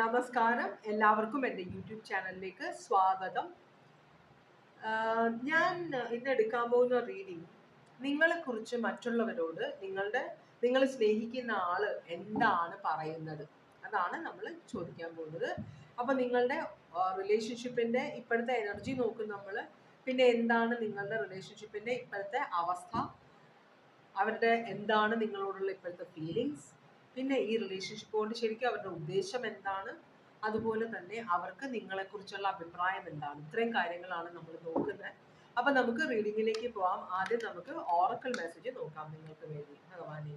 നമസ്കാരം. എല്ലാവർക്കും എന്റെ യൂട്യൂബ് ചാനലിലേക്ക് സ്വാഗതം. ഞാൻ ഇന്ന് എടുക്കാൻ പോകുന്ന റീഡിംഗ് നിങ്ങളെക്കുറിച്ച് മറ്റുള്ളവരോട് നിങ്ങളുടെ നിങ്ങൾ സ്നേഹിക്കുന്ന ആൾ എന്താണ് പറയുന്നത്? അതാണ് നമ്മൾ ചോദിക്കാൻ പോകുന്നത്. അപ്പോൾ നിങ്ങളുടെ റിലേഷൻഷിപ്പിന്റെ ഇപ്പോഴത്തെ എനർജി നോക്കും നമ്മൾ. പിന്നെ എന്താണ് നിങ്ങളുടെ റിലേഷൻഷിപ്പിന്റെ ഇപ്പോഴത്തെ അവസ്ഥ? അവരുടെ എന്താണ് നിങ്ങളോടുള്ള ഇപ്പോഴത്തെ ഫീലിങ്സ് പിന്നെ ഈ റിലേഷൻഷിപ്പ് കൊണ്ട് ശരിക്കും അവരുടെ ഉദ്ദേശം എന്താണ്? അതുപോലെ തന്നെ അവർക്ക് നിങ്ങളെക്കുറിച്ചുള്ള അഭിപ്രായം എന്താണ്? ഇത്രയും കാര്യങ്ങളാണ് നമ്മൾ നോക്കുന്നത്. അപ്പൊ നമുക്ക് റീഡിങ്ങിലേക്ക് പോവാം. ആദ്യം നമുക്ക് ഓറക്കൽ മെസ്സേജ് നോക്കാം നിങ്ങൾക്ക് വേണ്ടി. ഭഗവാനെ.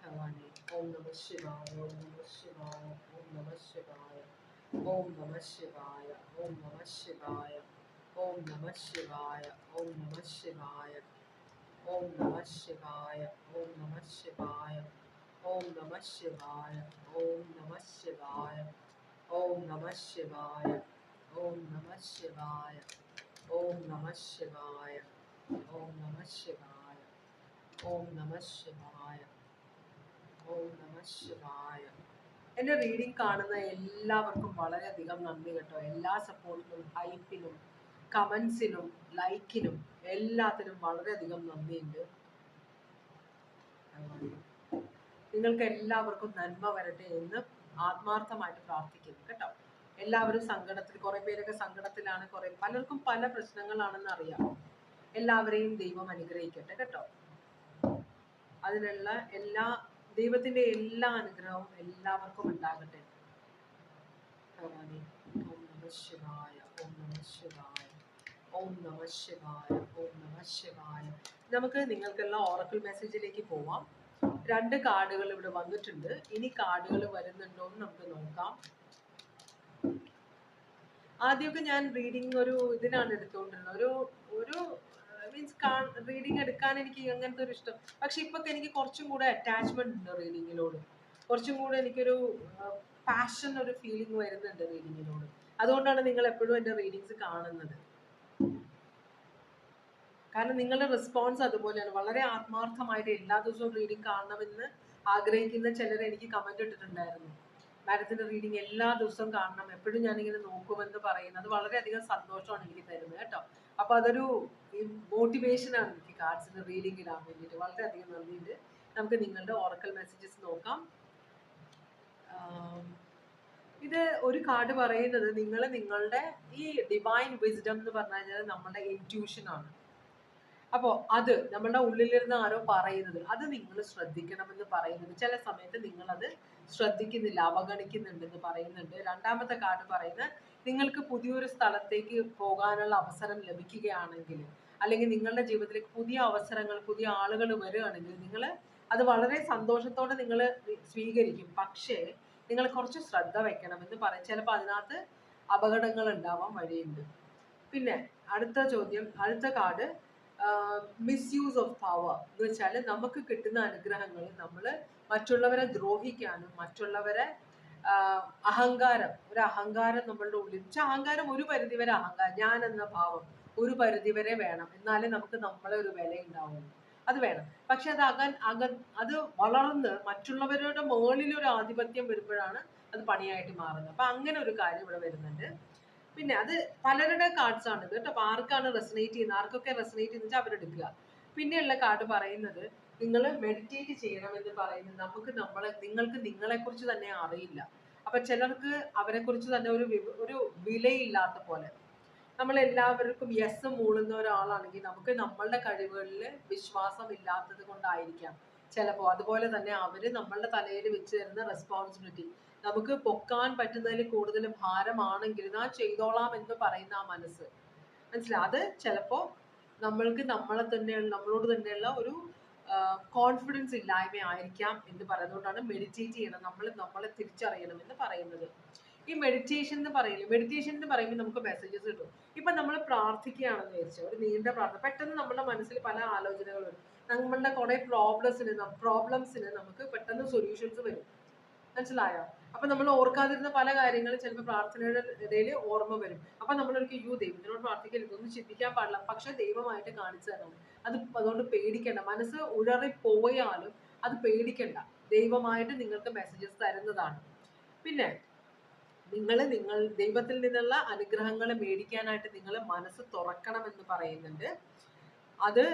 ഭഗവാനെ ഓം നമ ശിവായ ഓം നമ ശിവായ ഓം നമ ശിവായ ഓം നമ ശിവായ ഓം നമ ശിവായ ഓം നമ ശിവായ ഓം നമ ശിവായ. ഓം നമ ശിവായ ഓം നമ ശിവായ ഓം നമ ശിവായ ഓം നമ ശിവായ ഓം നമ ശിവായ ഓം നമ ശിവായ ഓം നമ ശിവായ ഓം നമ ശിവായ ഓം നമ ശിവായ ഓം നമ ശിവായ എന്റെ റീഡിംഗ് കാണുന്ന എല്ലാവർക്കും വളരെയധികം നന്ദി കേട്ടോ എല്ലാ സപ്പോർട്ടിനും ഹൈപ്പിനും കമൻസിനും ലൈക്കിനും എല്ലാത്തിനും വളരെയധികം നന്ദിയുണ്ട്. നിങ്ങൾക്ക് എല്ലാവർക്കും നന്മ വരട്ടെ എന്ന് ആത്മാർത്ഥമായിട്ട് പ്രാർത്ഥിക്കുന്നു കേട്ടോ. എല്ലാവരും സങ്കടത്തിൽ കുറെ പേരൊക്കെ സങ്കടത്തിലാണ് കുറെ പലർക്കും പല പ്രശ്നങ്ങളാണെന്ന് അറിയാം. എല്ലാവരെയും ദൈവം അനുഗ്രഹിക്കട്ടെ കേട്ടോ. അതിനുള്ള എല്ലാ ദൈവത്തിന്റെ എല്ലാ അനുഗ്രഹവും എല്ലാവർക്കും ഉണ്ടാകട്ടെ. ഭഗവാനെ ഓം നമ ശിവായ ഓം നമ ശിവായ. ഓം നമ ശിവായ ഓം നമ ശിവായ. നമുക്ക് നിങ്ങൾക്കുള്ള ഓറക്കിൾ മെസ്സേജിലേക്ക് പോവാം. രണ്ട് കാർഡുകൾ ഇവിടെ വന്നിട്ടുണ്ട്. ഇനി കാർഡുകൾ വരുന്നുണ്ടോ എന്ന് നമുക്ക് നോക്കാം. ആദ്യമൊക്കെ ഞാൻ റീഡിങ് ഒരു ഇതിനാണ് എടുത്തുകൊണ്ടിരുന്നത് ഒരു ഒരു മീൻസ് റീഡിങ് എടുക്കാൻ എനിക്ക് അങ്ങനത്തെ ഒരു ഇഷ്ടം. പക്ഷെ ഇപ്പൊ എനിക്ക് കുറച്ചും കൂടെ അറ്റാച്ച്മെന്റ് ഉണ്ട് റീഡിങ്ങിനോട് കുറച്ചും കൂടെ എനിക്കൊരു പാഷൻ ഒരു ഫീലിംഗ് വരുന്നുണ്ട് റീഡിങ്ങിനോട് അതുകൊണ്ടാണ് നിങ്ങൾ എപ്പോഴും എന്റെ റീഡിങ്സ് കാണുന്നത്. കാരണം നിങ്ങളുടെ റെസ്പോൺസ് അതുപോലെയാണ്. വളരെ ആത്മാർത്ഥമായിട്ട് എല്ലാ ദിവസവും റീഡിങ് കാണണമെന്ന് ആഗ്രഹിക്കുന്ന ചിലർ എനിക്ക് കമന്റ് ഇട്ടിട്ടുണ്ടായിരുന്നു. മാഡത്തിന്റെ റീഡിങ് എല്ലാ ദിവസവും കാണണം എപ്പോഴും ഞാനിങ്ങനെ നോക്കുമെന്ന് പറയുന്നത് വളരെയധികം സന്തോഷമാണ് എനിക്ക് തരുന്നത് കേട്ടോ. അപ്പൊ അതൊരു മോട്ടിവേഷൻ ആണ് എനിക്ക് കാർഡ്സിന്റെ റീഡിംഗ് ഇടാൻ വേണ്ടിയിട്ട്. വളരെയധികം നന്ദിയുണ്ട്. നമുക്ക് നിങ്ങളുടെ ഓറക്കൽ മെസ്സേജസ് നോക്കാം. ഇത് ഒരു കാർഡ് പറയുന്നത് നിങ്ങൾ നിങ്ങളുടെ ഈ ഡിവൈൻ വിസ്ഡം എന്ന് പറഞ്ഞു കഴിഞ്ഞാൽ നമ്മുടെ ഇന്റ്യൂഷൻ ആണ്. അപ്പോൾ അത് നമ്മളുടെ ഉള്ളിലിരുന്ന് ആരോ പറയുന്നത് അത് നിങ്ങൾ ശ്രദ്ധിക്കണമെന്ന് പറയുന്നത്. ചില സമയത്ത് നിങ്ങൾ അത് ശ്രദ്ധിക്കുന്നില്ല അവഗണിക്കുന്നുണ്ടെന്ന് പറയുന്നുണ്ട്. രണ്ടാമത്തെ കാർഡ് പറയുന്നത് നിങ്ങൾക്ക് പുതിയൊരു സ്ഥലത്തേക്ക് പോകാനുള്ള അവസരം ലഭിക്കുകയാണെങ്കിൽ അല്ലെങ്കിൽ നിങ്ങളുടെ ജീവിതത്തിലേക്ക് പുതിയ അവസരങ്ങൾ പുതിയ ആളുകൾ വരികയാണെങ്കിൽ നിങ്ങൾ അത് വളരെ സന്തോഷത്തോടെ നിങ്ങൾ സ്വീകരിക്കും. പക്ഷേ നിങ്ങൾ കുറച്ച് ശ്രദ്ധ വെക്കണം എന്ന് പറയും. ചിലപ്പോൾ അതിനകത്ത് അപകടങ്ങൾ ഉണ്ടാവാൻ വഴിയുണ്ട്. പിന്നെ അടുത്ത ചോദ്യം അടുത്ത കാർഡ്. മിസ്യൂസ് ഓഫ് പവർ എന്ന് വെച്ചാൽ നമുക്ക് കിട്ടുന്ന അനുഗ്രഹങ്ങൾ നമ്മൾ മറ്റുള്ളവരെ ദ്രോഹിക്കാനും മറ്റുള്ളവരെ അഹങ്കാരം ഒരു അഹങ്കാരം നമ്മളുടെ ഉള്ളിൽ വെച്ചാൽ അഹങ്കാരം ഒരു പരിധി വരെ അഹങ്കാരം ഞാൻ എന്ന ഭാവം ഒരു പരിധി വരെ വേണം. എന്നാലേ നമുക്ക് നമ്മളെ ഒരു വില ഉണ്ടാവുള്ളൂ അത് വേണം. പക്ഷെ അത് അകൻ അക അത് വളർന്ന് മറ്റുള്ളവരുടെ മുകളിൽ ഒരു ആധിപത്യം വരുമ്പോഴാണ് അത് പണിയായിട്ട് മാറുന്നത്. അപ്പൊ അങ്ങനെ ഒരു കാര്യം ഇവിടെ വരുന്നുണ്ട്. പിന്നെ അത് പലരുടെ കാർഡ്സ് ആണ് ഇത് കേട്ടോ. അപ്പൊ ആർക്കാണ് റെസനേറ്റ് ചെയ്യുന്നത്? ആർക്കൊക്കെ റെസനേറ്റ് ചെയ്യുന്നത് വെച്ചാൽ അവരെടുക്കുക പിന്നെയുള്ള കാർഡ് പറയുന്നത് നിങ്ങൾ മെഡിറ്റേറ്റ് ചെയ്യണമെന്ന് പറയുന്നത് നമുക്ക് നമ്മളെ നിങ്ങൾക്ക് നിങ്ങളെ കുറിച്ച് തന്നെ അറിയില്ല. അപ്പൊ ചിലർക്ക് അവരെ കുറിച്ച് തന്നെ ഒരു ഒരു വിലയില്ലാത്ത പോലെ. നമ്മൾ എല്ലാവർക്കും യെസ് മൂളുന്ന ഒരാളാണെങ്കിൽ നമുക്ക് നമ്മളുടെ കഴിവുകളിൽ വിശ്വാസം ഇല്ലാത്തത് കൊണ്ടായിരിക്കാം. ചിലപ്പോൾ അതുപോലെ തന്നെ അവർ നമ്മളുടെ തലയിൽ വെച്ച് തരുന്ന റെസ്പോൺസിബിലിറ്റി നമുക്ക് പൊക്കാൻ പറ്റുന്നതിൽ കൂടുതൽ ഭാരമാണെങ്കിൽ ഞാൻ ചെയ്തോളാം എന്ന് പറയുന്ന ആ മനസ്സ്. മനസ്സിലായി? അത് ചിലപ്പോൾ നമ്മൾക്ക് നമ്മളെ തന്നെയുള്ള നമ്മളോട് തന്നെയുള്ള ഒരു കോൺഫിഡൻസ് ഇല്ലായ്മ ആയിരിക്കാം എന്ന് പറയുന്നതുകൊണ്ടാണ് മെഡിറ്റേറ്റ് ചെയ്യണം. നമ്മൾ നമ്മളെ തിരിച്ചറിയണം എന്ന് പറയുന്നത്. ഈ മെഡിറ്റേഷൻ എന്ന് പറയില്ല മെഡിറ്റേഷൻ എന്ന് പറയുമ്പോൾ നമുക്ക് മെസ്സേജസ് കിട്ടും. ഇപ്പൊ നമ്മൾ പ്രാർത്ഥിക്കുകയാണെന്ന് വിചാരിച്ചു ഒരു നീണ്ട പ്രാർത്ഥന. പെട്ടെന്ന് നമ്മുടെ മനസ്സിൽ പല ആലോചനകൾ വരും. നമ്മളുടെ കുറേ പ്രോബ്ലംസിന് പ്രോബ്ലംസിന് നമുക്ക് പെട്ടെന്ന് സൊല്യൂഷൻസ് വരും. മനസ്സിലായോ? അപ്പൊ നമ്മൾ ഓർക്കാതിരുന്ന പല കാര്യങ്ങളും ചിലപ്പോൾ പ്രാർത്ഥനയുടെ ഇടയിൽ ഓർമ്മ വരും. അപ്പൊ നമ്മളൊരിക്കൽ യു ദൈവത്തിനോട് പ്രാർത്ഥിക്കരുത് ഇതൊന്നും ചിന്തിക്കാൻ പാടില്ല. പക്ഷെ ദൈവമായിട്ട് കാണിച്ചു തരണം. അത് അതുകൊണ്ട് പേടിക്കേണ്ട. മനസ്സ് ഉഴറി പോയാലും അത് പേടിക്കണ്ട. ദൈവമായിട്ട് നിങ്ങൾക്ക് മെസ്സേജസ് തരുന്നതാണ്. പിന്നെ നിങ്ങൾ നിങ്ങൾ ദൈവത്തിൽ നിന്നുള്ള അനുഗ്രഹങ്ങൾ മേടിക്കാനായിട്ട് നിങ്ങൾ മനസ്സ് തുറക്കണം എന്ന് പറയുന്നുണ്ട്. അത്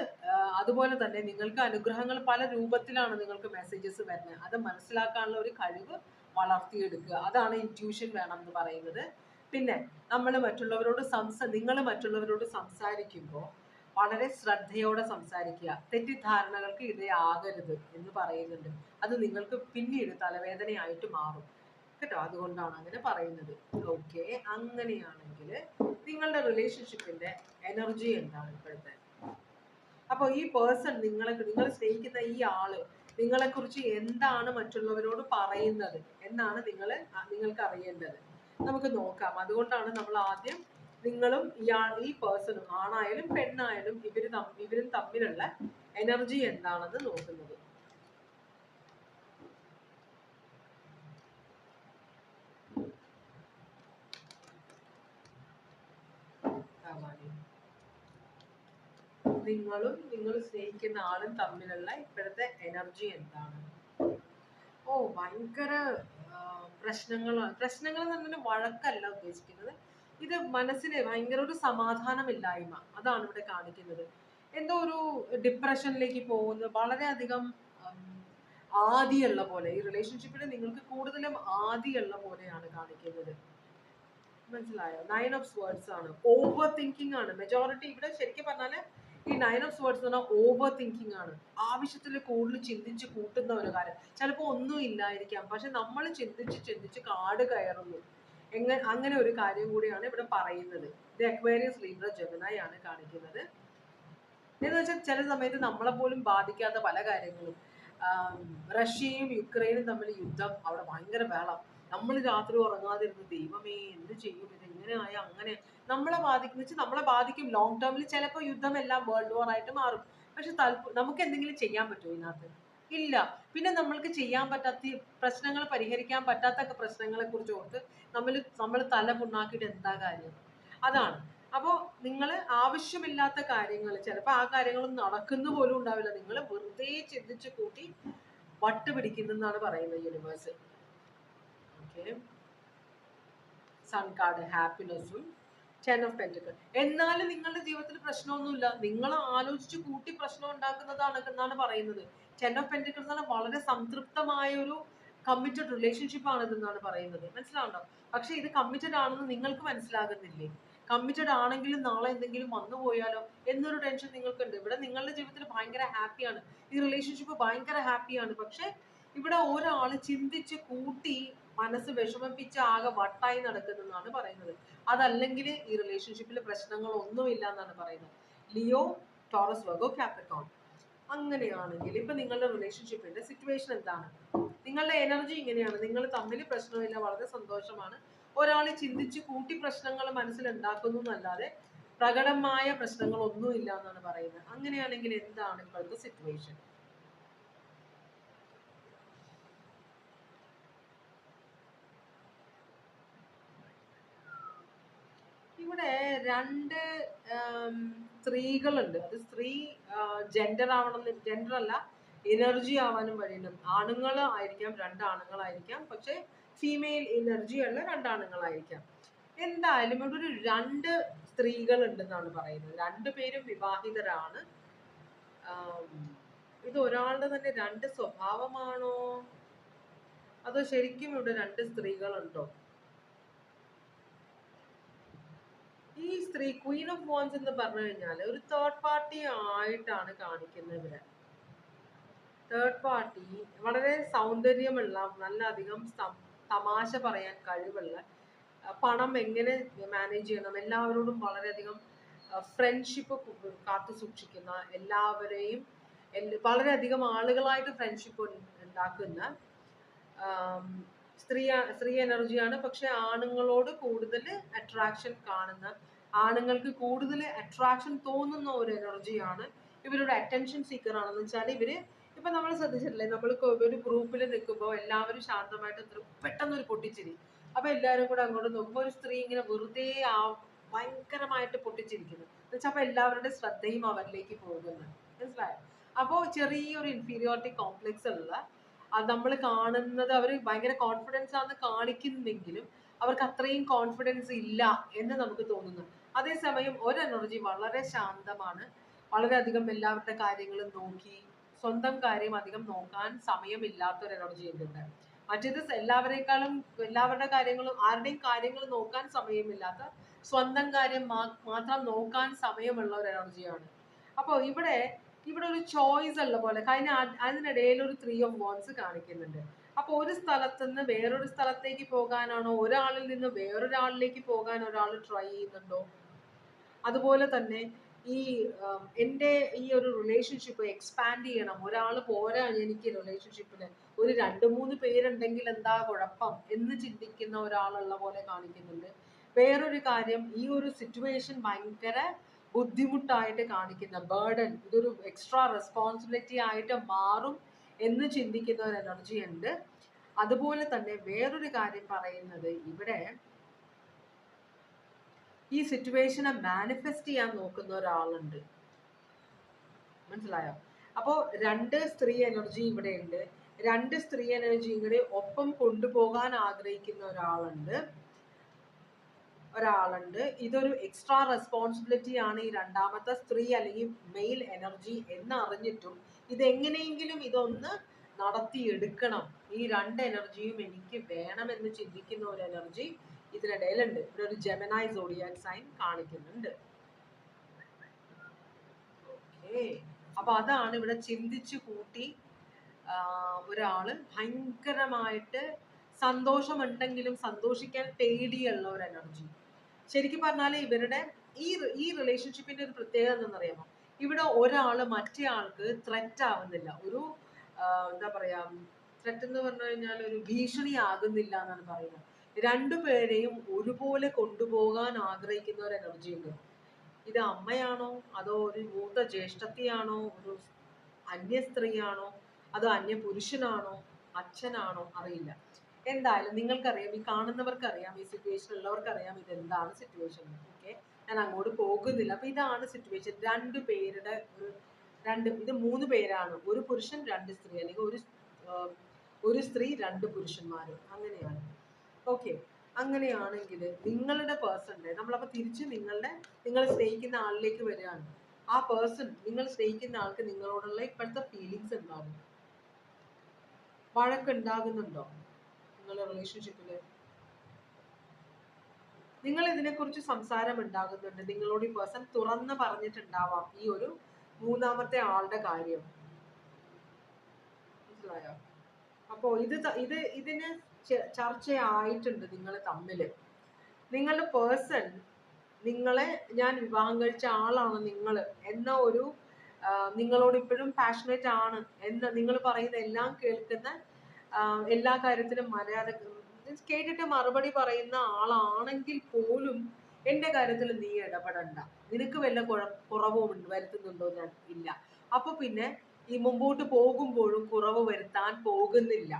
അതുപോലെ തന്നെ നിങ്ങൾക്ക് അനുഗ്രഹങ്ങൾ പല രൂപത്തിലാണ് നിങ്ങൾക്ക് മെസ്സേജസ് വരുന്നത്. അത് മനസ്സിലാക്കാനുള്ള ഒരു കഴിവ് വളർത്തിയെടുക്കുക. അതാണ് ഇന്റ്യൂഷൻ വേണം എന്ന് പറയുന്നത്. പിന്നെ നമ്മൾ മറ്റുള്ളവരോട് സംസ നിങ്ങൾ മറ്റുള്ളവരോട് സംസാരിക്കുമ്പോൾ വളരെ ശ്രദ്ധയോടെ സംസാരിക്കുക. തെറ്റിദ്ധാരണകൾക്ക് ഇടയാകരുത് എന്ന് പറയുന്നുണ്ട്. അത് നിങ്ങൾക്ക് പിന്നീട് തലവേദനയായിട്ട് മാറും. കേട്ടോ അതുകൊണ്ടാണ് അങ്ങനെ പറയുന്നത്. ഓക്കെ അങ്ങനെയാണെങ്കിൽ നിങ്ങളുടെ റിലേഷൻഷിപ്പിന്റെ എനർജി എന്താണ് ഇപ്പോഴത്തെ? അപ്പോൾ ഈ പേഴ്സൺ നിങ്ങളെ നിങ്ങൾ സ്നേഹിക്കുന്ന ഈ ആൾ നിങ്ങളെ കുറിച്ച് എന്താണ് മറ്റുള്ളവരോട് പറയുന്നത് എന്നാണ് നിങ്ങൾ നിങ്ങൾക്ക് അറിയേണ്ടത്. നമുക്ക് നോക്കാം. അതുകൊണ്ടാണ് നമ്മൾ ആദ്യം നിങ്ങളും ഇയാൾ ഈ പേഴ്സണും ആണായാലും പെണ്ണായാലും ഇവർ ഇവരും തമ്മിലുള്ള എനർജി എന്താണെന്ന് നോക്കുന്നത് ഭഗവാനെ. നിങ്ങളും നിങ്ങൾ സ്നേഹിക്കുന്ന ആളും തമ്മിലുള്ള ഇപ്പോഴത്തെ എനർജി എന്താണ്? ഓ ഭയങ്കര പ്രശ്നങ്ങളാണ് പ്രശ്നങ്ങൾ എന്ന് പറഞ്ഞാൽ വഴക്കല്ല ഉദ്ദേശിക്കുന്നത്. ഇത് മനസ്സിന് ഭയങ്കര ഒരു സമാധാനമില്ലായ്മ. അതാണ് ഇവിടെ കാണിക്കുന്നത്. എന്തോ ഒരു ഡിപ്രഷനിലേക്ക് പോകുന്നത് വളരെയധികം ആദിയുള്ള പോലെ ഈ റിലേഷൻഷിപ്പിൽ നിങ്ങൾക്ക് കൂടുതലും ആദിയുള്ള പോലെയാണ് കാണിക്കുന്നത്. മനസ്സിലായോ? നയൻ ഓഫ് സ്വേർഡ്സ് ആണ്. ഓവർ തിങ്കിങ് ആണ്. മെജോറിറ്റി ഇവിടെ ശരിക്കും പറഞ്ഞാൽ ഈ നയൻ ഓഫ് സ്വേർഡ്സ് എന്ന് പറഞ്ഞാൽ ഓവർ തിങ്കിങ് ആണ്. ആവശ്യത്തിൽ കൂടുതൽ ചിന്തിച്ച് കൂട്ടുന്ന ഒരു കാര്യം. ചിലപ്പോൾ ഒന്നും ഇല്ലായിരിക്കാം. പക്ഷെ നമ്മൾ ചിന്തിച്ച് ചിന്തിച്ച് കാട് കയറുന്നു. എങ്ങനെ അങ്ങനെ ഒരു കാര്യം കൂടിയാണ് ഇവിടെ പറയുന്നത്. ഇത് അക്വേറിയസ് ലീബ്ര ജഗനായി ആണ് കാണിക്കുന്നത്. എന്ന് വെച്ചാൽ ചില സമയത്ത് നമ്മളെ പോലും ബാധിക്കാത്ത പല കാര്യങ്ങളും. റഷ്യയും യുക്രൈനും തമ്മിൽ യുദ്ധം അവിടെ ഭയങ്കര ബഹളം. നമ്മൾ രാത്രി ഉറങ്ങാതിരുന്ന് ദൈവമേ എന്ത് ചെയ്യും? ഇത് ഇങ്ങനെ ആയ? അങ്ങനെ. നമ്മളെ ബാധിക്കുന്ന വെച്ചാൽ നമ്മളെ ബാധിക്കും. ലോങ് ടേമിൽ ചിലപ്പോൾ യുദ്ധം എല്ലാം വേൾഡ് വാർ ആയിട്ട് മാറും. പക്ഷെ തൽപ്പ നമുക്ക് എന്തെങ്കിലും ചെയ്യാൻ പറ്റുമോ ഇതിനകത്ത്? ഇല്ല. പിന്നെ നമ്മൾക്ക് ചെയ്യാൻ പറ്റാത്ത പ്രശ്നങ്ങൾ പരിഹരിക്കാൻ പറ്റാത്ത പ്രശ്നങ്ങളെ കുറിച്ച് ഓർത്ത് നമ്മൾ നമ്മൾ തല പുണ്ണാക്കിയിട്ട് എന്താ കാര്യം? അതാണ്. അപ്പോൾ നിങ്ങൾ ആവശ്യമില്ലാത്ത കാര്യങ്ങൾ ചിലപ്പോൾ ആ കാര്യങ്ങൾ നടക്കുന്ന പോലും ഉണ്ടാവില്ല. നിങ്ങൾ വെറുതെ ചിന്തിച്ച് കൂട്ടി വട്ട് പിടിക്കുന്നെന്നാണ് പറയുന്നത് യൂണിവേഴ്സ് ഓക്കെ സൺ കാർഡ് ഹാപ്പിനെസ്സും ടെൻ ഓഫ് പെന്റിക്കൽ എന്നാലും നിങ്ങളുടെ ജീവിതത്തിൽ പ്രശ്നമൊന്നുമില്ല. നിങ്ങൾ ആലോചിച്ച് കൂട്ടി പ്രശ്നം ഉണ്ടാക്കുന്നതാണ് എന്നാണ് പറയുന്നത്. ടെൻ ഓഫ് പെന്റിക്കൽ എന്ന് പറഞ്ഞാൽ വളരെ സംതൃപ്തമായ ഒരു കമ്മിറ്റഡ് റിലേഷൻഷിപ്പ് ആണ് എന്നാണ് പറയുന്നത്. മനസ്സിലാവണ്ടോ? പക്ഷെ ഇത് കമ്മിറ്റഡ് ആണെന്ന് നിങ്ങൾക്ക് മനസ്സിലാകുന്നില്ലേ? കമ്മിറ്റഡ് ആണെങ്കിലും നാളെ എന്തെങ്കിലും വന്നു പോയാലോ എന്നൊരു ടെൻഷൻ നിങ്ങൾക്കുണ്ട്. ഇവിടെ നിങ്ങളുടെ ജീവിതത്തിൽ ഭയങ്കര ഹാപ്പിയാണ് ഈ റിലേഷൻഷിപ്പ് ഭയങ്കര ഹാപ്പിയാണ് പക്ഷെ ഇവിടെ ഒരാൾ ചിന്തിച്ച് കൂട്ടി മനസ്സ് വിഷമിപ്പിച്ച് ആകെ വട്ടായി നടക്കുന്നെന്നാണ് പറയുന്നത്. അതല്ലെങ്കിൽ ഈ റിലേഷൻഷിപ്പിൽ പ്രശ്നങ്ങൾ ഒന്നുമില്ല എന്നാണ് പറയുന്നത്. ലിയോ ടോറസ് വഗോ ക്യാപ്രിക്കോൺ അങ്ങനെയാണെങ്കിൽ ഇപ്പൊ നിങ്ങളുടെ റിലേഷൻഷിപ്പിന്റെ സിറ്റുവേഷൻ എന്താണ്? നിങ്ങളുടെ എനർജി ഇങ്ങനെയാണ്. നിങ്ങൾ തമ്മിൽ പ്രശ്നമില്ല വളരെ സന്തോഷമാണ്. ഒരാൾ ചിന്തിച്ച് കൂട്ടി പ്രശ്നങ്ങൾ മനസ്സിൽ ഉണ്ടാക്കുന്നു എന്നല്ലാതെ പ്രകടമായ പ്രശ്നങ്ങൾ ഒന്നുമില്ല എന്നാണ് പറയുന്നത്. അങ്ങനെയാണെങ്കിൽ എന്താണ് ഇപ്പോഴത്തെ സിറ്റുവേഷൻ ഇവിടെ രണ്ട് സ്ത്രീകളുണ്ട്. അത് സ്ത്രീ ജെൻഡർ ആവണം ജെൻഡർ അല്ല എനർജി ആവാനും വഴിയുണ്ട്. ആണുങ്ങൾ ആയിരിക്കാം രണ്ട് ആണുങ്ങളായിരിക്കാം പക്ഷെ ഫീമെയിൽ എനർജി ഉള്ള രണ്ട് ആണുങ്ങളായിരിക്കാം എന്തായാലും ഇവിടെ ഒരു രണ്ട് സ്ത്രീകൾ ഉണ്ടെന്നാണ് പറയുന്നത്. രണ്ടു പേരും വിവാഹിതരാണ്. ഇത് ഒരാളുടെ തന്നെ രണ്ട് സ്വഭാവമാണോ? അതോ ശരിക്കും ഇവിടെ രണ്ട് സ്ത്രീകളുണ്ടോ? ഈ സ്ത്രീ ക്വീൻ ഓഫ് വോൺസ് എന്ന് പറഞ്ഞു കഴിഞ്ഞാൽ ഒരു തേർഡ് പാർട്ടി ആയിട്ടാണ് കാണിക്കുന്നത് ഇവരെ. തേർഡ് പാർട്ടി വളരെ സൗന്ദര്യമുള്ള നല്ല അധികം തമാശ പറയാൻ കഴിവുള്ള പണം എങ്ങനെ മാനേജ് ചെയ്യണം എല്ലാവരോടും വളരെയധികം ഫ്രണ്ട്ഷിപ്പ് കാത്തു സൂക്ഷിക്കുന്ന എല്ലാവരെയും വളരെ വളരെയധികം ആളുകളായിട്ട് ഫ്രണ്ട്ഷിപ്പ് ഉണ്ടാക്കുന്ന സ്ത്രീ സ്ത്രീ എനർജിയാണ് പക്ഷെ ആണുങ്ങളോട് കൂടുതൽ അട്രാക്ഷൻ കാണുന്ന ആണുങ്ങൾക്ക് കൂടുതൽ അട്രാക്ഷൻ തോന്നുന്ന ഒരു എനർജിയാണ് ഇവരുടെ അറ്റൻഷൻ സീക്കർ ആണെന്ന് വെച്ചാൽ ഇവർ ഇപ്പൊ നമ്മൾ ശ്രദ്ധിച്ചിട്ടില്ലേ? നമ്മൾ ഒരു ഗ്രൂപ്പിൽ നിൽക്കുമ്പോൾ എല്ലാവരും ശാന്തമായിട്ട് പെട്ടെന്ന് ഒരു പൊട്ടിച്ചിരി. അപ്പൊ എല്ലാവരും കൂടെ അങ്ങോട്ട് നോക്കുമ്പോൾ ഒരു സ്ത്രീ ഇങ്ങനെ വെറുതെ ആ ഭയങ്കരമായിട്ട് പൊട്ടിച്ചിരിക്കുന്നു. എന്നുവെച്ചാൽ അപ്പൊ എല്ലാവരുടെ ശ്രദ്ധയും അവരിലേക്ക് പോകുന്നു. മനസ്സിലായോ? അപ്പോൾ ചെറിയൊരു ഇൻഫീരിയോറിറ്റി കോംപ്ലക്സ് ഉള്ള അത് നമ്മൾ കാണുന്നത് അവർ ഭയങ്കര കോൺഫിഡൻസ് ആണെന്ന് കാണിക്കുന്നെങ്കിലും അവർക്ക് അത്രയും കോൺഫിഡൻസ് ഇല്ല എന്ന് നമുക്ക് തോന്നുന്നു. അതേസമയം ഒരു എനർജി വളരെ ശാന്തമാണ്. വളരെയധികം എല്ലാവരുടെ കാര്യങ്ങളും നോക്കി സ്വന്തം കാര്യം അധികം നോക്കാൻ സമയമില്ലാത്ത ഒരു എനർജി ഉണ്ട് മറ്റേത് എല്ലാവരെക്കാളും എല്ലാവരുടെ കാര്യങ്ങളും ആരുടെയും കാര്യങ്ങൾ നോക്കാൻ സമയമില്ലാത്ത സ്വന്തം കാര്യം മാത്രം നോക്കാൻ സമയമുള്ള ഒരു എനർജിയാണ് അപ്പോൾ ഇവിടെ ഇവിടെ ഒരു ചോയ്സ് ഉള്ള പോലെ. കഴിഞ്ഞ അതിനിടയിൽ ഒരു ത്രീ ഓഫ് വോൺസ് കാണിക്കുന്നുണ്ട്. അപ്പോൾ ഒരു സ്ഥലത്ത് നിന്ന് വേറൊരു സ്ഥലത്തേക്ക് പോകാനാണോ? ഒരാളിൽ നിന്ന് വേറൊരാളിലേക്ക് പോകാൻ ഒരാൾ ട്രൈ ചെയ്യുന്നുണ്ടോ? അതുപോലെ തന്നെ ഈ എന്റെ ഈ ഒരു റിലേഷൻഷിപ്പ് എക്സ്പാൻഡ് ചെയ്യണം. ഒരാൾ പോരാ എനിക്ക് റിലേഷൻഷിപ്പിൽ ഒരു രണ്ട് മൂന്ന് പേരുണ്ടെങ്കിൽ എന്താ കുഴപ്പം എന്ന് ചിന്തിക്കുന്ന ഒരാളുള്ള പോലെ കാണിക്കുന്നുണ്ട്. വേറൊരു കാര്യം ഈ ഒരു സിറ്റുവേഷൻ ഭയങ്കര ബുദ്ധിമുട്ടായിട്ട് കാണിക്കുന്ന ബേർഡൻ ഇതൊരു എക്സ്ട്രാ റെസ്പോൺസിബിലിറ്റി ആയിട്ട് മാറും എന്ന് ചിന്തിക്കുന്ന ഒരു എനർജി ഉണ്ട്. അതുപോലെ തന്നെ വേറൊരു കാര്യം പറയുന്നത് ഇവിടെ ഈ സിറ്റുവേഷനെ മാനിഫെസ്റ്റ് ചെയ്യാൻ നോക്കുന്ന ഒരാളുണ്ട്. മനസ്സിലായോ? അപ്പോൾ രണ്ട് സ്ത്രീ എനർജി ഇവിടെ ഉണ്ട്. രണ്ട് സ്ത്രീ എനർജിയും കൂടി ഒപ്പം കൊണ്ടുപോകാൻ ആഗ്രഹിക്കുന്ന ഒരാളുണ്ട്. ഒരാളുണ്ട്. ഇതൊരു എക്സ്ട്രാ റെസ്പോൺസിബിലിറ്റി ആണ് ഈ രണ്ടാമത്തെ സ്ത്രീ അല്ലെങ്കിൽ മെയിൽ എനർജി എന്ന് അറിഞ്ഞിട്ടും ഇതെങ്ങനെയെങ്കിലും ഇതൊന്ന് നടത്തിയെടുക്കണം. ഈ രണ്ട് എനർജിയും എനിക്ക് വേണമെന്ന് ചിന്തിക്കുന്ന ഒരു എനർജി ഇതിനിടയിലുണ്ട്. ഇവിടെ ഒരു ജെമനായ് സോഡിയാൻ സൈൻ കാണിക്കുന്നുണ്ട്. ഓക്കേ അപ്പൊ അതാണ് ഇവിടെ ചിന്തിച്ചു കൂട്ടി ഒരാൾ ഭയങ്കരമായിട്ട് സന്തോഷമുണ്ടെങ്കിലും സന്തോഷിക്കാൻ പേടിയുള്ള ഒരു എനർജി ശരിക്കും പറഞ്ഞാൽ ഇവരുടെ ഈ ഈ റിലേഷൻഷിപ്പിന്റെ ഒരു പ്രത്യേകത എന്താണെന്നറിയാമോ? ഇവിടെ ഒരാൾ മറ്റേ ആൾക്ക് ത്രെറ്റ് ആവുന്നില്ല. ഒരു എന്താ പറയാ ത്രെറ്റ് എന്ന് പറഞ്ഞു കഴിഞ്ഞാൽ ഒരു ഭീഷണി ആകുന്നില്ല എന്നാണ് പറയുന്നത്. രണ്ടുപേരെയും ഒരുപോലെ കൊണ്ടുപോകാൻ ആഗ്രഹിക്കുന്ന ഒരു എനർജി ഉണ്ട്. ഇത് അമ്മയാണോ? അതോ ഒരു മൂത്ത ജ്യേഷ്ഠത്തിയാണോ? ഒരു അന്യ സ്ത്രീയാണോ അതോ അന്യ പുരുഷനാണോ അച്ഛനാണോ? അറിയില്ല. എന്തായാലും നിങ്ങൾക്കറിയാം ഈ കാണുന്നവർക്ക് അറിയാം ഈ സിറ്റുവേഷൻ ഉള്ളവർക്കറിയാം ഇത് എന്താണ് സിറ്റുവേഷൻ ഓക്കെ ഞാൻ അങ്ങോട്ട് പോകുന്നില്ല. അപ്പൊ ഇതാണ് സിറ്റുവേഷൻ രണ്ട് പേരുടെ ഒരു രണ്ട് ഇത് മൂന്ന് പേരാണ്. ഒരു പുരുഷൻ രണ്ട് സ്ത്രീ അല്ലെങ്കിൽ ഒരു ഒരു സ്ത്രീ രണ്ട് പുരുഷന്മാർ അങ്ങനെയാണ്. ഓക്കെ അങ്ങനെയാണെങ്കിൽ നിങ്ങളുടെ പേഴ്സണിന്റെ നമ്മളപ്പോ തിരിച്ച് നിങ്ങളുടെ നിങ്ങൾ സ്നേഹിക്കുന്ന ആളിലേക്ക് വരികയാണ്. ആ പേഴ്സൺ നിങ്ങൾ സ്നേഹിക്കുന്ന ആൾക്ക് നിങ്ങളോടുള്ള ഇപ്പോഴത്തെ ഫീലിങ്സ് ഉണ്ടാകും വഴക്കുണ്ടാകുന്നുണ്ടോ? നിങ്ങളുടെ റിലേഷൻഷിപ്പിൽ നിങ്ങൾ ഇതിനെക്കുറിച്ച് സംസാരം ഉണ്ടാകുന്നുണ്ട്. നിങ്ങളോട് ഈ പേഴ്സൺ തുറന്ന് പറഞ്ഞിട്ടുണ്ടാവാം ഈ ഒരു മൂന്നാമത്തെ ആളുടെ കാര്യം. മനസ്സിലായോ? അപ്പോ ഇത് ഇത് ഇതിന് ചർച്ചയായിട്ടുണ്ട് നിങ്ങൾ തമ്മിൽ. നിങ്ങളുടെ പേഴ്സൺ നിങ്ങളെ ഞാൻ വിവാഹം കഴിച്ച ആളാണ് നിങ്ങൾ എന്ന ഒരു നിങ്ങളോട് ഇപ്പോഴും പാഷനേറ്റ് ആണ് എന്ന് നിങ്ങൾ പറയുന്ന എല്ലാം കേൾക്കുന്ന എല്ലാ കാര്യത്തിലും മര്യാദ കേട്ടിട്ട് മറുപടി പറയുന്ന ആളാണെങ്കിൽ പോലും എന്റെ കാര്യത്തിൽ നീ ഇടപെടണ്ട. നിനക്ക് വല്ല കുറവും വരുത്തുന്നുണ്ടോ ഞാൻ? ഇല്ല. അപ്പൊ പിന്നെ ഈ മുമ്പോട്ട് പോകുമ്പോഴും കുറവ് വരുത്താൻ പോകുന്നില്ല.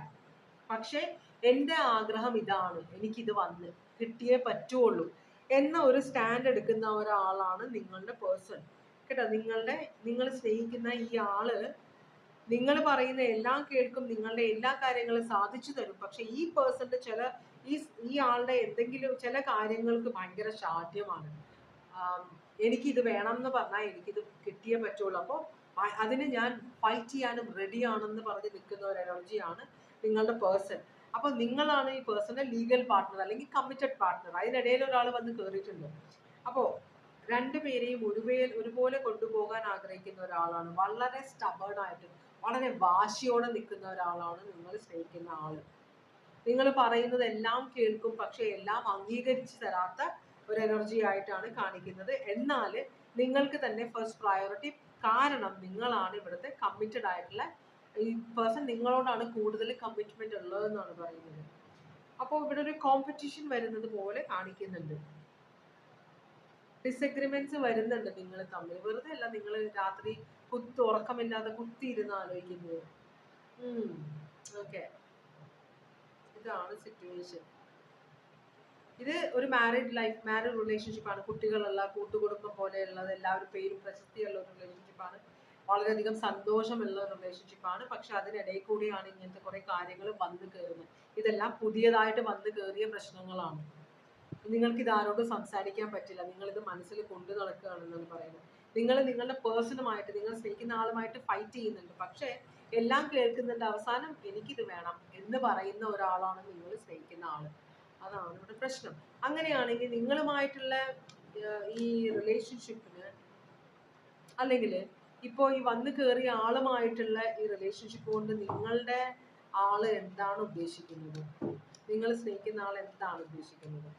പക്ഷെ എന്റെ ആഗ്രഹം ഇതാണ്. എനിക്കിത് വന്ന് കിട്ടിയേ പറ്റുള്ളൂ എന്ന ഒരു സ്റ്റാൻഡ് എടുക്കുന്ന ഒരാളാണ് നിങ്ങളുടെ പേഴ്സൺ. കേട്ടോ നിങ്ങളുടെ നിങ്ങൾ സ്നേഹിക്കുന്ന ഈ ആൾ നിങ്ങൾ പറയുന്ന എല്ലാം കേൾക്കും നിങ്ങളുടെ എല്ലാ കാര്യങ്ങളും സാധിച്ചു തരും. പക്ഷെ ഈ പേഴ്സന്റെ ചില ഈ ഈ ആളുടെ എന്തെങ്കിലും ചില കാര്യങ്ങൾക്ക് ഭയങ്കര ശാഠ്യമാണ്. എനിക്കിത് വേണം എന്ന് പറഞ്ഞാൽ എനിക്കിത് കിട്ടിയേ പറ്റുള്ളൂ. അപ്പോൾ അതിന് ഞാൻ ഫൈറ്റ് ചെയ്യാനും റെഡിയാണെന്ന് പറഞ്ഞ് നിൽക്കുന്ന ഒരു എനർജിയാണ് നിങ്ങളുടെ പേഴ്സൺ അപ്പൊ നിങ്ങളാണ് ഈ പേഴ്സന്റെ ലീഗൽ പാർട്ട്ണർ അല്ലെങ്കിൽ കമ്മിറ്റഡ് പാർട്ട്ണർ അതിനിടയിൽ ഒരാൾ വന്ന് കയറിയിട്ടുണ്ട് അപ്പോൾ രണ്ടുപേരെയും ഒരുപേ ഒരുപോലെ കൊണ്ടുപോകാൻ ആഗ്രഹിക്കുന്ന ഒരാളാണ്. വളരെ stubborn ആയിട്ട്. വളരെ വാശിയോടെ നിൽക്കുന്ന ഒരാളാണ് നിങ്ങൾ സ്നേഹിക്കുന്ന ആൾ നിങ്ങൾ പറയുന്നത് എല്ലാം കേൾക്കും പക്ഷെ എല്ലാം അംഗീകരിച്ചു തരാത്ത ഒരു എനർജി ആയിട്ടാണ് കാണിക്കുന്നത്. എന്നാൽ നിങ്ങൾക്ക് തന്നെ ഫസ്റ്റ് പ്രയോറിറ്റി കാരണം നിങ്ങളാണ് ഇവിടുത്തെ കമ്മിറ്റഡ് ആയിട്ടുള്ള ഈ പേഴ്സൺ നിങ്ങളോടാണ് കൂടുതൽ കമ്മിറ്റ്മെന്റ് ഉള്ളതെന്നാണ് പറയുന്നത്. അപ്പോൾ ഇവിടെ ഒരു കോമ്പറ്റീഷൻ വരുന്നത് പോലെ കാണിക്കുന്നുണ്ട്. ഡിസഗ്രിമെന്റ്സ് വരുന്നുണ്ട് നിങ്ങൾ തമ്മിൽ. വെറുതെ അല്ല നിങ്ങൾ രാത്രി കുത്തി ഉറക്കമില്ലാതെ കുത്തിയിരുന്ന് ആലോചിക്കുന്നത് ഓക്കെ ഇതാണ് സിറ്റുവേഷൻ ഇത് ഒരു മാരീഡ് ലൈഫ് മാരീഡ് റിലേഷൻഷിപ്പ് ആണ്. കുട്ടികളുള്ള കൂട്ടുകുടുംബം പോലെയുള്ളത് എല്ലാവരും പേരും പ്രശസ്തിയുള്ള ഒരു റിലേഷൻഷിപ്പ് ആണ്. വളരെയധികം സന്തോഷമുള്ള ഒരു ആണ്. പക്ഷെ അതിനിടയിൽ കൂടിയാണ് ഇങ്ങനത്തെ കുറെ കാര്യങ്ങൾ വന്നു കയറുന്നത് ഇതെല്ലാം പുതിയതായിട്ട് വന്നു കയറിയ പ്രശ്നങ്ങളാണ്. നിങ്ങൾക്ക് ഇത് ആരോടും സംസാരിക്കാൻ പറ്റില്ല. നിങ്ങൾ ഇത് മനസ്സിൽ കൊണ്ടു നടക്കുകയാണെന്നാണ് പറയുന്നത്. നിങ്ങൾ നിങ്ങളുടെ പേഴ്സണുമായിട്ട് നിങ്ങൾ സ്നേഹിക്കുന്ന ആളുമായിട്ട് ഫൈറ്റ് ചെയ്യുന്നുണ്ട്. പക്ഷേ എല്ലാം കേൾക്കുന്നുണ്ട്. അവസാനം എനിക്കിത് വേണം എന്ന് പറയുന്ന ഒരാളാണ് നിങ്ങൾ സ്നേഹിക്കുന്ന ആൾ. അതാണ് ഇവിടെ പ്രശ്നം. അങ്ങനെയാണെങ്കിൽ നിങ്ങളുമായിട്ടുള്ള ഈ റിലേഷൻഷിപ്പിന് അല്ലെങ്കിൽ ഇപ്പോൾ ഈ വന്നു കയറിയ ആളുമായിട്ടുള്ള ഈ റിലേഷൻഷിപ്പ് കൊണ്ട് നിങ്ങളുടെ ആൾ എന്താണ് ഉദ്ദേശിക്കുന്നത്? നിങ്ങൾ സ്നേഹിക്കുന്ന ആൾ എന്താണ് ഉദ്ദേശിക്കുന്നത്?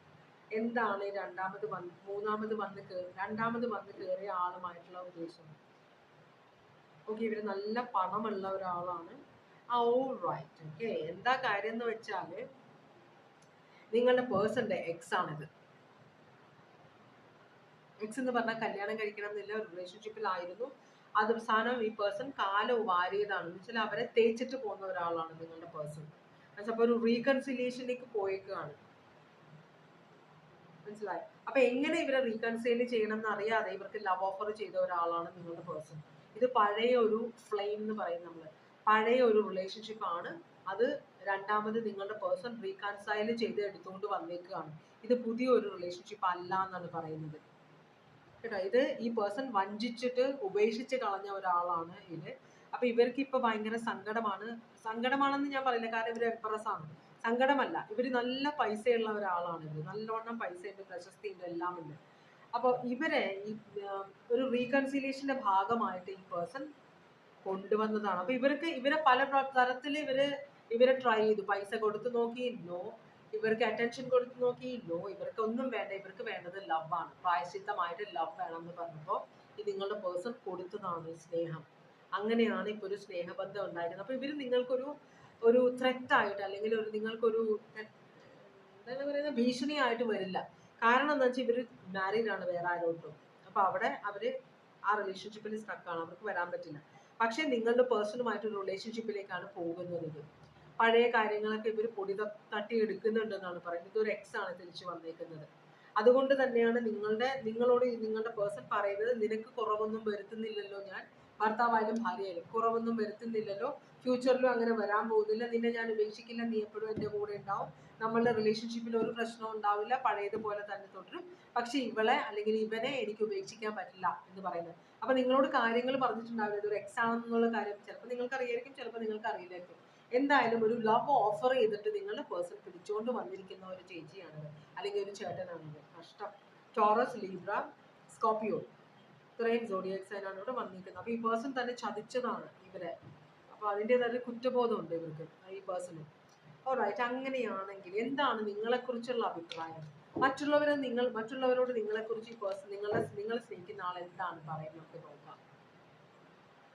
എന്താണ് രണ്ടാമത് വന്ന് മൂന്നാമത് വന്ന് കേ- രണ്ടാമത് വന്ന് കയറിയ ആളുമായിട്ടുള്ള ഉദ്ദേശം? ഓക്കെ ഇവർ നല്ല പണമുള്ള ഒരാളാണ്. ആ ഓ റൈറ്റ് ഓക്കെ എന്താ കാര്യം എന്ന് വെച്ചാൽ നിങ്ങളുടെ പേഴ്സന്റെ എക്സ് ആണിത്. എക്സ് എന്ന് പറഞ്ഞാൽ കല്യാണം കഴിക്കണം എന്നില്ല റിലേഷൻഷിപ്പിലായിരുന്നു അത് അവസാനം ഈ പേഴ്സൺ കാലം വാരിയതാണ്. എന്ന് വെച്ചാൽ അവരെ തേച്ചിട്ട് പോകുന്ന ഒരാളാണ് നിങ്ങളുടെ പേഴ്സൺ അപ്പൊ ഒരു റീകൺസിലിയേഷനിലേക്ക് പോയേക്കാണ്. മനസ്സിലായി? അപ്പൊ എങ്ങനെ ഇവരെ റീകൺസൈൽ ചെയ്യണം എന്ന് അറിയാതെ ഇവർക്ക് ലവ് ഓഫർ ചെയ്ത ഒരാളാണ് നിങ്ങളുടെ പേഴ്സൺ ഇത് പഴയ ഒരു ഫ്ലെയിം എന്ന് പറയും നമ്മൾ പഴയ ഒരു റിലേഷൻഷിപ്പ് ആണ്. അത് രണ്ടാമത് നിങ്ങളുടെ പേഴ്സൺ റീകൺസൈൽ ചെയ്ത് എടുത്തുകൊണ്ട് വന്നേക്കുകയാണ് ഇത് പുതിയ ഒരു റിലേഷൻഷിപ്പ് അല്ല എന്നാണ് പറയുന്നത്. കേട്ടോ? ഇത് ഈ പേഴ്സൺ വഞ്ചിച്ചിട്ട് ഉപേക്ഷിച്ച് കളഞ്ഞ ഒരാളാണ് ഇത്. അപ്പൊ ഇവർക്ക് ഇപ്പൊ ഭയങ്കര സങ്കടമാണ്. സങ്കടമാണെന്ന് ഞാൻ പറയില്ല. കാരണം ഇവർ എംപ്രസ് ആണ്. സങ്കടമല്ല. ഇവർ നല്ല പൈസയുള്ള ഒരാളാണ് ഇവർ നല്ലോണം പൈസയുണ്ട് പ്രശസ്തിയുണ്ട് എല്ലാം ഉണ്ട് അപ്പോൾ ഇവരെ ഈ ഒരു റീകൺസിലിയേഷന്റെ ഭാഗമായിട്ട് ഈ പേഴ്സൺ കൊണ്ടുവന്നതാണ്. അപ്പോൾ ഇവർക്ക് ഇവരെ പല തരത്തിൽ ഇവർ ഇവരെ ട്രൈ ചെയ്തു. പൈസ കൊടുത്തു നോക്കി നോ. ഇവർക്ക് അറ്റൻഷൻ കൊടുത്തു നോക്കി നോ. ഇവർക്ക് ഒന്നും വേണ്ട ഇവർക്ക് വേണ്ടത് ലവ് ആണ്. പ്രായശ്ചിത്തമായിട്ട് ലവ് വേണം എന്ന് പറഞ്ഞപ്പോൾ ഈ നിങ്ങളുടെ പേഴ്സൺ കൊടുത്തതാണ് സ്നേഹം. അങ്ങനെയാണ് ഇപ്പൊ ഒരു സ്നേഹബന്ധം ഉണ്ടായിരുന്നത്. അപ്പൊ ഇവർ നിങ്ങൾക്കൊരു ഒരു ത്രെറ്റ് ആയിട്ട് അല്ലെങ്കിൽ ഒരു നിങ്ങൾക്കൊരു എന്താണ് പറയുന്നത് ഭീഷണിയായിട്ട് വരില്ല. കാരണം എന്താ വെച്ചാൽ ഇവർ മാരീഡ് ആണ് വേറെ ആരോട്ടും അപ്പൊ അവിടെ അവർ ആ റിലേഷൻഷിപ്പിൽ ആണ് അവർക്ക് വരാൻ പറ്റില്ല. പക്ഷെ നിങ്ങളുടെ പേഴ്സണുമായിട്ട് ഒരു റിലേഷൻഷിപ്പിലേക്കാണ് പോകുന്നത് പഴയ കാര്യങ്ങളൊക്കെ ഇവർ പൊടി തട്ടി എടുക്കുന്നുണ്ടെന്നാണ് പറയുന്നത്. ഇതൊരു എക്സ് ആണ് തിരിച്ചു വന്നേക്കുന്നത്. അതുകൊണ്ട് തന്നെയാണ് നിങ്ങളുടെ നിങ്ങളോട് നിങ്ങളുടെ പേഴ്സൺ പറയുന്നത് നിനക്ക് കുറവൊന്നും വരുത്തുന്നില്ലല്ലോ ഞാൻ. ഭർത്താവായാലും ഭാര്യയായാലും കുറവൊന്നും വരുത്തുന്നില്ലല്ലോ. ഫ്യൂച്ചറിലും അങ്ങനെ വരാൻ പോകുന്നില്ല. നിന്നെ ഞാൻ ഉപേക്ഷിക്കില്ല നീ എപ്പോഴും എന്റെ കൂടെ ഉണ്ടാവും. നമ്മളുടെ റിലേഷൻഷിപ്പിൽ ഒരു പ്രശ്നവും ഉണ്ടാവില്ല. പഴയതുപോലെ തന്നെ തുടരും. പക്ഷെ ഇവളെ അല്ലെങ്കിൽ ഇവനെ എനിക്ക് ഉപേക്ഷിക്കാൻ പറ്റില്ല എന്ന് പറയുന്നത്. അപ്പൊ നിങ്ങളോട് കാര്യങ്ങൾ പറഞ്ഞിട്ടുണ്ടാവില്ല. ഒരു എക്സാം എന്നുള്ള കാര്യം ചിലപ്പോൾ നിങ്ങൾക്ക് അറിയായിരിക്കും ചിലപ്പോൾ നിങ്ങൾക്ക് അറിയില്ലായിരിക്കും എന്തായാലും ഒരു ലവ് ഓഫർ ചെയ്തിട്ട് നിങ്ങളുടെ പേഴ്സൺ പിടിച്ചുകൊണ്ട് വന്നിരിക്കുന്ന ഒരു ചേച്ചിയാണിത് അല്ലെങ്കിൽ ഒരു ചേട്ടനാണിത് കഷ്ടം ടോറസ് ലീബ്ര സ്കോപ്പിയോ ഇത്രയും സോഡിയക് ആണ് ഇവിടെ വന്നിരിക്കുന്നത്. അപ്പൊ ഈ പേഴ്സൺ തന്നെ ചതിച്ചതാണ് ഇവരെ. അപ്പൊ അതിന്റെതായ കുറ്റബോധമുണ്ട് ഇവർക്ക് ഈ പേഴ്സണ് ഓറൈറ്റ് അങ്ങനെയാണെങ്കിൽ എന്താണ് നിങ്ങളെക്കുറിച്ചുള്ള അഭിപ്രായം? മറ്റുള്ളവരെ നിങ്ങൾ മറ്റുള്ളവരോട് നിങ്ങളെക്കുറിച്ച് ഈ പേഴ്സൺ നിങ്ങളെ നിങ്ങളെ സ്നേഹിക്കുന്ന ആൾ എന്താണ് പറയുന്നത് നോക്കാം.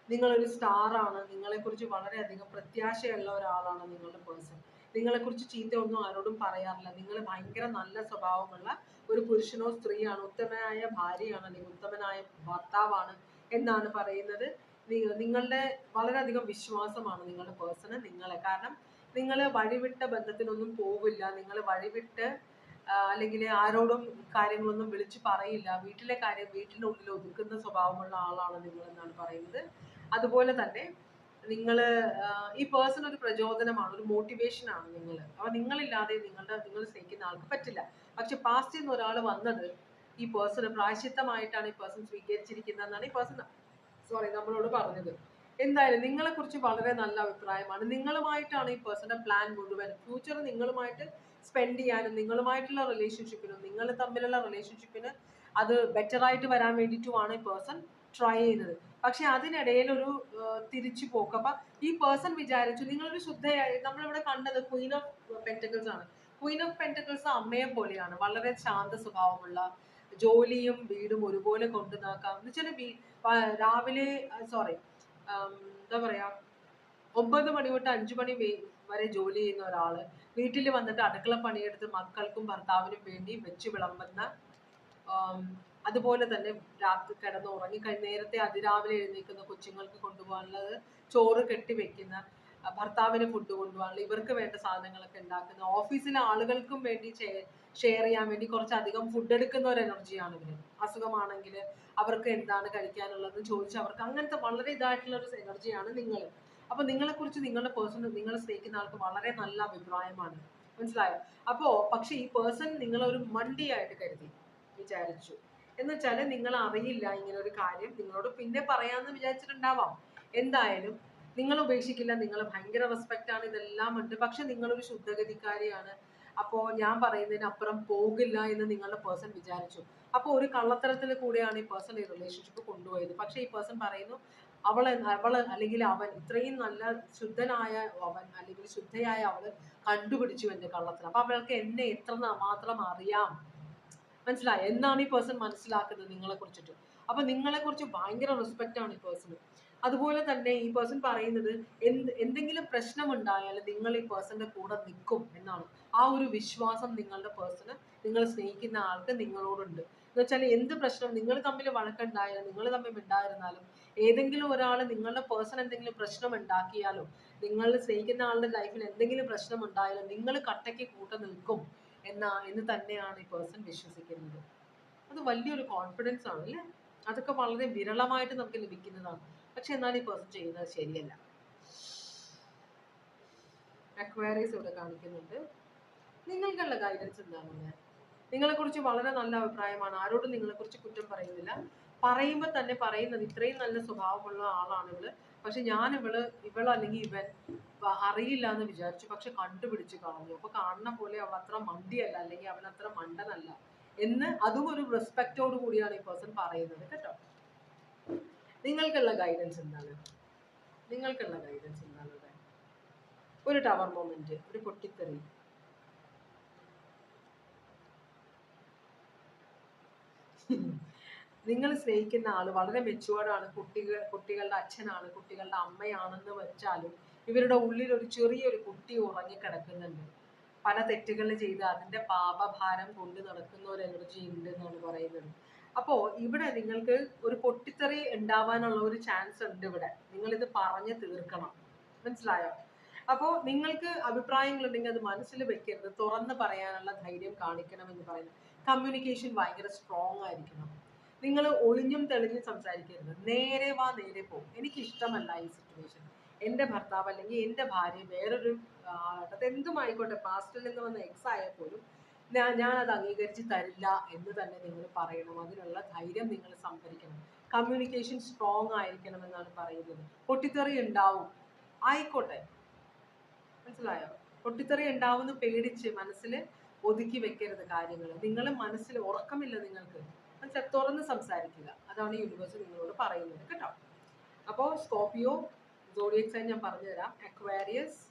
നിങ്ങളൊരു സ്റ്റാർ ആണ് നിങ്ങളെക്കുറിച്ച് വളരെയധികം പ്രത്യാശയുള്ള ഒരാളാണ് നിങ്ങളുടെ പേഴ്സൺ നിങ്ങളെക്കുറിച്ച് ചീത്ത ഒന്നും ആരോടും പറയാറില്ല. നിങ്ങൾ ഭയങ്കര നല്ല സ്വഭാവമുള്ള ഒരു പുരുഷനോ സ്ത്രീയാണ് ഉത്തമനായ ഭാര്യയാണ് അല്ലെങ്കിൽ ഉത്തമനായ ഭർത്താവാണ് എന്നാണ് പറയുന്നത്. നിങ്ങളുടെ വളരെയധികം വിശ്വാസമാണ് നിങ്ങളുടെ പേഴ്സണ് നിങ്ങളെ. കാരണം നിങ്ങൾ വഴിവിട്ട ബന്ധത്തിനൊന്നും പോവില്ല. നിങ്ങൾ വഴിവിട്ട് അല്ലെങ്കിൽ ആരോടും കാര്യങ്ങളൊന്നും വിളിച്ചു പറയില്ല. വീട്ടിലെ കാര്യം വീട്ടിനുള്ളിൽ ഒതുക്കുന്ന സ്വഭാവമുള്ള ആളാണ് നിങ്ങൾ എന്നാണ് പറയുന്നത്. അതുപോലെ തന്നെ നിങ്ങൾ ഈ പേഴ്സൺ ഒരു പ്രചോദനമാണ് ഒരു മോട്ടിവേഷൻ ആണ് നിങ്ങൾ അപ്പൊ നിങ്ങളില്ലാതെ നിങ്ങളുടെ നിങ്ങൾ സ്നേഹിക്കുന്ന ആൾക്ക് പറ്റില്ല. പക്ഷെ പാസ്റ്റിൽ നിന്ന് ഒരാൾ വന്നത് ഈ പേഴ്സൺ പ്രായശിത്തമായിട്ടാണ് ഈ പേഴ്സൺ സ്വീകരിച്ചിരിക്കുന്നതെന്നാണ് ഈ പേഴ്സൺ സോറി നമ്മളോട് പറഞ്ഞത്. എന്തായാലും നിങ്ങളെ കുറിച്ച് വളരെ നല്ല അഭിപ്രായമാണ്. നിങ്ങളുമായിട്ടാണ് ഈ പേഴ്സണൽ പ്ലാൻ മുഴുവൻ ഫ്യൂച്ചർ നിങ്ങളുമായിട്ട് സ്പെൻഡ് ചെയ്യാനും നിങ്ങളുമായിട്ടുള്ള റിലേഷൻഷിപ്പിനും നിങ്ങൾ തമ്മിലുള്ള റിലേഷൻഷിപ്പിന് അത് ബെറ്റർ ആയിട്ട് വരാൻ വേണ്ടിയിട്ടുമാണ് ഈ പേഴ്സൺ ട്രൈ ചെയ്യുന്നത്. പക്ഷെ അതിനിടയിൽ ഒരു തിരിച്ചു പോക്ക്. അപ്പൊ ഈ പേഴ്സൺ വിചാരിച്ചു നിങ്ങളൊരു ശുദ്ധയായി നമ്മളിവിടെ കണ്ടത് ക്വീൻ ഓഫ് പെന്റക്കിൾസ് ആണ്. ക്വീൻ ഓഫ് പെന്റക്കിൾസ് അമ്മയെ പോലെയാണ് വളരെ ശാന്ത സ്വഭാവമുള്ള ജോലിയും വീടും ഒരുപോലെ കൊണ്ടു നടക്കാം എന്ന് വെച്ചാൽ രാവിലെ സോറി എന്താ പറയാ ഒമ്പത് മണി തൊട്ട് അഞ്ചു മണി വരെ ജോലി ചെയ്യുന്ന ഒരാൾ വീട്ടിൽ വന്നിട്ട് അടുക്കള പണിയെടുത്ത് മക്കൾക്കും ഭർത്താവിനും വേണ്ടി വെച്ച് വിളമ്പുന്ന അതുപോലെ തന്നെ രാത്രി കിടന്ന് ഉറങ്ങി നേരത്തെ അതിരാവിലെ എഴുന്നേൽക്കുന്ന കൊച്ചുങ്ങൾക്ക് കൊണ്ടുപോകാനുള്ളത് ചോറ് കെട്ടി വെക്കുന്ന ഭർത്താവിന് ഫുഡ് കൊണ്ടുപോകാനുള്ള ഇവർക്ക് വേണ്ട സാധനങ്ങളൊക്കെ ഉണ്ടാക്കുന്ന ഓഫീസിലെ ആളുകൾക്കും വേണ്ടി ഷെയർ ചെയ്യാൻ വേണ്ടി കുറച്ചധികം ഫുഡ് എടുക്കുന്ന ഒരു എനർജിയാണ് ഇവർ. അസുഖമാണെങ്കിൽ അവർക്ക് എന്താണ് കഴിക്കാനുള്ളത് ചോദിച്ച് അവർക്ക് അങ്ങനത്തെ വളരെ ഇതായിട്ടുള്ള ഒരു എനർജിയാണ് നിങ്ങൾ അപ്പൊ നിങ്ങളെ കുറിച്ച് നിങ്ങളുടെ പേഴ്സൺ നിങ്ങളെ സ്നേഹിക്കുന്ന ആൾക്ക് വളരെ നല്ല അഭിപ്രായമാണ്. മനസ്സിലായോ? അപ്പോ പക്ഷെ ഈ പേഴ്സൺ നിങ്ങളൊരു മണ്ടിയായിട്ട് കരുതി വിചാരിച്ചു. എന്ന് വെച്ചാൽ നിങ്ങൾ അറിയില്ല ഇങ്ങനെ ഒരു കാര്യം നിങ്ങളോട് പിന്നെ പറയാന്ന് വിചാരിച്ചിട്ടുണ്ടാവാം. എന്തായാലും നിങ്ങൾ ഉപേക്ഷിക്കില്ല നിങ്ങൾ ഭയങ്കര റെസ്പെക്റ്റ് ആണ് ഇതെല്ലാം ഉണ്ട്. പക്ഷെ നിങ്ങളൊരു ശുദ്ധഗതിക്കാരിയാണ്. അപ്പോ ഞാൻ പറയുന്നതിന് അപ്പുറം പോകില്ല എന്ന് നിങ്ങളുടെ പേഴ്സൺ വിചാരിച്ചു. അപ്പോൾ ഒരു കള്ളത്തരത്തിൽ കൂടെയാണ് ഈ പേഴ്സൺ ഈ റിലേഷൻഷിപ്പ് കൊണ്ടുപോയത്. പക്ഷെ ഈ പേഴ്സൺ പറയുന്നു അവൾ അവൾ അല്ലെങ്കിൽ അവൻ ഇത്രയും നല്ല ശുദ്ധനായ അവൻ അല്ലെങ്കിൽ ശുദ്ധയായ അവൾ കണ്ടുപിടിച്ചു എന്റെ കള്ളത്തരം. അപ്പൊ അവൾക്ക് എന്നെ എത്ര മാത്രം അറിയാം. മനസ്സിലായി? എന്നാണ് ഈ പേഴ്സൺ മനസ്സിലാക്കുന്നത് നിങ്ങളെ കുറിച്ചിട്ട് അപ്പൊ നിങ്ങളെ കുറിച്ച് ഭയങ്കര റെസ്പെക്റ്റ് ആണ് ഈ പേഴ്സൺ അതുപോലെ തന്നെ ഈ പേഴ്സൺ പറയുന്നത് എന്ത് എന്തെങ്കിലും പ്രശ്നമുണ്ടായാൽ നിങ്ങൾ ഈ പേഴ്സന്റെ കൂടെ നിൽക്കും എന്നാണ്. ആ ഒരു വിശ്വാസം നിങ്ങളുടെ പേഴ്സണ് നിങ്ങൾ സ്നേഹിക്കുന്ന ആൾക്ക് നിങ്ങളോടുണ്ട്. എന്ന് വെച്ചാൽ എന്ത് പ്രശ്നം നിങ്ങൾ തമ്മിൽ വഴക്കുണ്ടായാലും നിങ്ങൾ തമ്മിൽ ഉണ്ടായിരുന്നാലും ഏതെങ്കിലും ഒരാൾ നിങ്ങളുടെ പേഴ്സൺ എന്തെങ്കിലും പ്രശ്നം ഉണ്ടാക്കിയാലോ നിങ്ങൾ സ്നേഹിക്കുന്ന ആളുടെ ലൈഫിൽ എന്തെങ്കിലും പ്രശ്നം ഉണ്ടായാലും നിങ്ങൾ കട്ടയ്ക്ക് കൂട്ട നിൽക്കും എന്ന എന്ന് തന്നെയാണ് ഈ പേഴ്സൺ വിശ്വസിക്കുന്നത്. അത് വലിയൊരു കോൺഫിഡൻസ് ആണ് അല്ലേ? അതൊക്കെ വളരെ വിരളമായിട്ട് നമുക്ക് ലഭിക്കുന്നതാണ്. പക്ഷെ എന്നാൽ ഈ പേഴ്സൺ ചെയ്യുന്നത് ശരിയല്ല. അക്വയറീസ് ഇവിടെ കാണിക്കുന്നുണ്ട്. നിങ്ങൾക്കുള്ള ഗൈഡൻസ് എന്താണ് നിങ്ങളെ കുറിച്ച് വളരെ നല്ല അഭിപ്രായമാണ്. ആരോടും നിങ്ങളെ കുറിച്ച് കുറ്റം പറയുന്നില്ല. പറയുമ്പോൾ തന്നെ പറയുന്നത് ഇത്രയും നല്ല സ്വഭാവമുള്ള ആളാണ് ഇവൾ. പക്ഷെ ഞാൻ ഇവൾ ഇവൾ അല്ലെങ്കിൽ ഇവൻ അറിയില്ല എന്ന് വിചാരിച്ചു. പക്ഷെ കണ്ടുപിടിച്ച് കളഞ്ഞു. അപ്പൊ കാണുന്ന പോലെ അവൾ അത്ര മണ്ടിയല്ല. അല്ലെങ്കിൽ അവൻ അത്ര മണ്ടനല്ല. എന്ന് അതും ഒരു റെസ്പെക്റ്റോട് കൂടിയാണ് ഈ പേഴ്സൺ പറയുന്നത്. കേട്ടോ? നിങ്ങൾക്കുള്ള ഗൈഡൻസ് എന്താണ്? നിങ്ങൾക്കുള്ള ഗൈഡൻസ് എന്താണ് ഇവിടെ ഒരു ടവർ മൊമെന്റ് ഒരു പൊട്ടിത്തെറി. നിങ്ങൾ സ്നേഹിക്കുന്ന ആൾ വളരെ മെച്ചുവേർഡ് ആണ്. കുട്ടികൾ കുട്ടികളുടെ അച്ഛനാണ് കുട്ടികളുടെ അമ്മയാണെന്ന് വെച്ചാലും ഇവരുടെ ഉള്ളിൽ ഒരു ചെറിയൊരു കുട്ടി ഉറങ്ങിക്കിടക്കുന്നുണ്ട് പല തെറ്റുകൾ ചെയ്ത് അതിന്റെ പാപഭാരം കൊണ്ട് നടക്കുന്ന ഒരു എനർജി ഉണ്ട് എന്നാണ് പറയുന്നത്. അപ്പോ ഇവിടെ നിങ്ങൾക്ക് ഒരു പൊട്ടിത്തെറി ഉണ്ടാവാനുള്ള ഒരു ചാൻസ് ഉണ്ട് ഇവിടെ. നിങ്ങൾ ഇത് പറഞ്ഞു തീർക്കണം. മനസ്സിലായോ? അപ്പോ നിങ്ങൾക്ക് അഭിപ്രായങ്ങൾ ഉണ്ടെങ്കിൽ അത് മനസ്സിൽ വെക്കരുത്. തുറന്ന് പറയാനുള്ള ധൈര്യം കാണിക്കണം എന്ന് പറയുന്നത് കമ്മ്യൂണിക്കേഷൻ ഭയങ്കര സ്ട്രോങ് ആയിരിക്കണം. നിങ്ങൾ ഒളിഞ്ഞും തെളിഞ്ഞും സംസാരിക്കരുത്. നേരെ വാ നേരെ പോ. എനിക്ക് ഇഷ്ടമല്ല ഈ സിറ്റുവേഷൻ എന്റെ ഭർത്താവ് അല്ലെങ്കിൽ എന്റെ ഭാര്യ വേറൊരു അത് എന്തുമായിക്കോട്ടെ പാസ്റ്റിൽ നിന്ന് വന്ന എക്സ് ആയാൽ പോലും ഞാൻ അത് അംഗീകരിച്ച് തരില്ല എന്ന് തന്നെ നിങ്ങൾ പറയണം. അതിനുള്ള ധൈര്യം നിങ്ങൾ സംഭരിക്കണം. കമ്മ്യൂണിക്കേഷൻ സ്ട്രോങ് ആയിരിക്കണം എന്നാണ് പറയുന്നത്. പൊട്ടിത്തെറി ഉണ്ടാവും. ആയിക്കോട്ടെ. മനസ്സിലായോ? പൊട്ടിത്തെറി ഉണ്ടാവുമെന്ന് പേടിച്ച് മനസ്സിൽ ഒതുക്കി വെക്കരുത് കാര്യങ്ങൾ. നിങ്ങൾ മനസ്സിൽ ഉറക്കമില്ല നിങ്ങൾക്ക്. മനസ്സിലാ തുറന്ന് സംസാരിക്കുക. അതാണ് യൂണിവേഴ്സ് നിങ്ങളോട് പറയുന്നത്. കേട്ടോ? അപ്പോൾ സ്കോപ്പിയോ സൈൻ ഞാൻ പറഞ്ഞുതരാം. Aquarius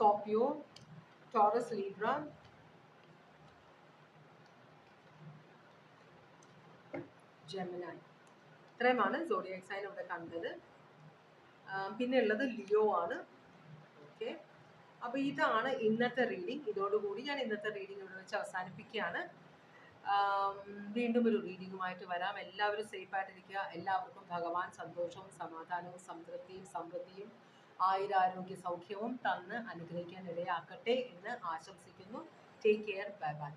Scorpio Taurus, Libra. Gemini ഇത്രയുമാണ് സോഡിയക് സൈൻ ഇവിടെ കണ്ടത്. പിന്നെ ഉള്ളത് ലിയോ ആണ്. ഓക്കെ അപ്പോൾ ഇതാണ് ഇന്നത്തെ റീഡിംഗ് ഇതോടുകൂടി ഞാൻ ഇന്നത്തെ റീഡിംഗ് ഇവിടെ വെച്ച് അവസാനിപ്പിക്കുകയാണ്. വീണ്ടും ഒരു റീഡിങ്ങുമായിട്ട് വരാം. എല്ലാവരും സേഫ് ആയിട്ടിരിക്കുക. എല്ലാവർക്കും ഭഗവാൻ സന്തോഷവും സമാധാനവും സംതൃപ്തിയും സമൃദ്ധിയും ആയുരാരോഗ്യ സൗഖ്യവും തന്ന് അനുഗ്രഹിക്കാൻ ഇടയാക്കട്ടെ എന്ന് ആശംസിക്കുന്നു. Take care bye bye